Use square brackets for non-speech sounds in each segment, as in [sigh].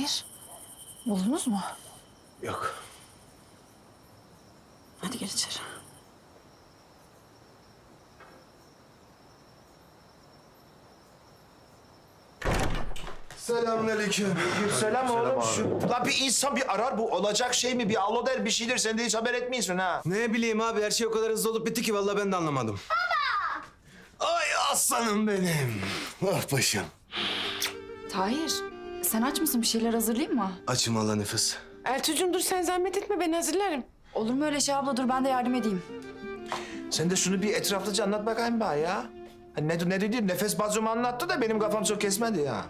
Tahir, buldunuz mu? Yok. Hadi gel içeri. Selamünaleyküm. Selam oğlum. Şu, la bir insan bir arar bu olacak şey mi? Bir alo der bir şeydir. Sen de hiç haber etmiyorsun ha. Ne bileyim abi her şey o kadar hızlı olup bitti ki vallahi ben de anlamadım. Baba! Ay aslanım benim. Ah paşam. Tahir, sen aç mısın? Bir şeyler hazırlayayım mı? Açım Allah nefes. Eltucuğum dur sen zahmet etme ben hazırlarım. Olur mu öyle şey abla? Dur ben de yardım edeyim. Sen de şunu bir etraflıca anlat bakayım bana ya. Hani ne, ne dedi? Nefes bazımı anlattı da benim kafam çok kesmedi ya.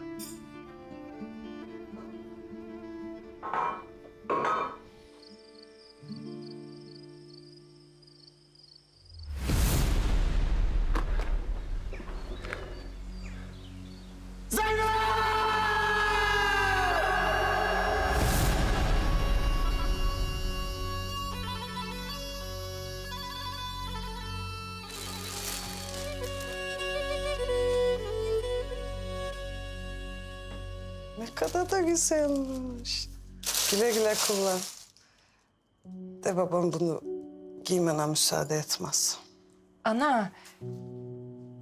Kadar da güzelmiş. Güle güle kullan. De babam bunu giymene müsaade etmez. Ana,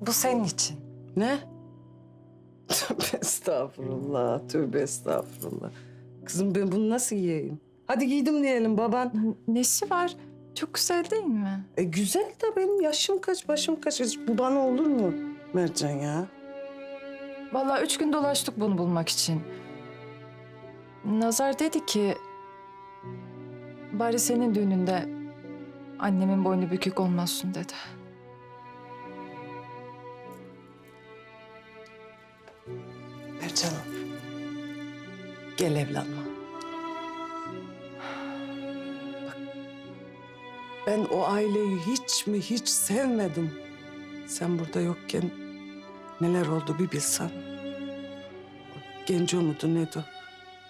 bu senin için. Ne? [laughs] Tövbe estağfurullah, tövbe estağfurullah. Kızım ben bunu nasıl giyeyim? Hadi giydim diyelim baban. Nesi var? Çok güzel değil mi? E güzel de benim yaşım kaç, başım kaç. Bu bana olur mu Mercan ya? Vallahi üç gün dolaştık bunu bulmak için. Nazar dedi ki... Bari senin düğününde annemin boynu bükük olmasın dedi. Mercan'ım. Gel evlenme. Ben o aileyi hiç mi hiç sevmedim. Sen burada yokken neler oldu bir bilsen. Genco mudur neydi?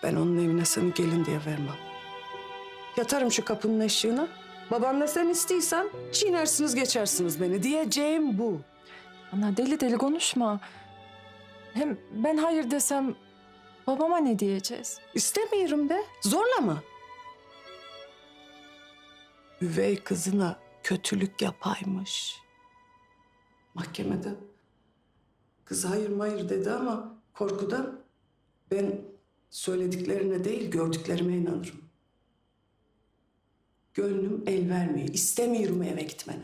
Ben onun evine seni gelin diye vermem. Yatarım şu kapının eşiğine. Babanla sen istiyorsan çiğnersiniz geçersiniz beni. Diyeceğim bu. Ana deli deli konuşma. Hem ben hayır desem babama ne diyeceğiz? İstemiyorum de. Zorlama. Üvey kızına kötülük yapaymış. Mahkemede kız hayır hayır dedi ama korkudan ben söylediklerine değil gördüklerime inanırım. Gönlüm el vermiyor. İstemiyorum eve gitmeni.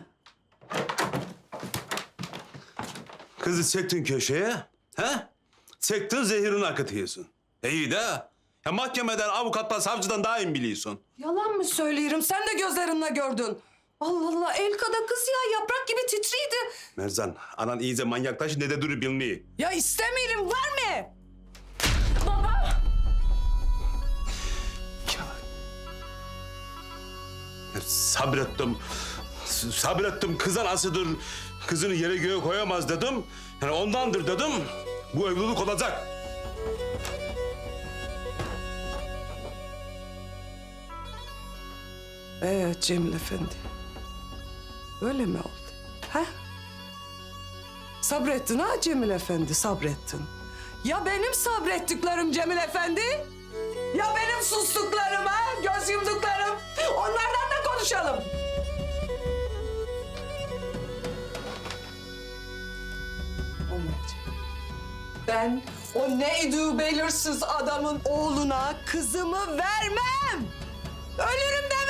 Kızı çektin köşeye, he? Çektin zehirini akıtıyorsun. İyi de. Ya mahkemeden, avukattan, savcıdan daha iyi biliyorsun. Yalan mı söylüyorum? Sen de gözlerinle gördün. Allah Allah el kada kız ya yaprak gibi titriydi. Merzan, anan iyice manyaktaş ne de duru bilmeyi. Ya istemiyorum verme. Ya sabrettim. Sabrettim kız anasıdır. Kızını yere göğe koyamaz dedim. Yani ondandır dedim. Bu evlilik olacak. Ee Cemil Efendi. Öyle mi oldu? Ha? Sabrettin ha Cemil Efendi, sabrettin. Ya benim sabrettiklerim Cemil Efendi? Ya benim sustuklarım ha? Göz yumduklarım? Onlardan da konuşalım. Ben o neydi belirsiz adamın oğluna kızımı vermem. Ölürüm de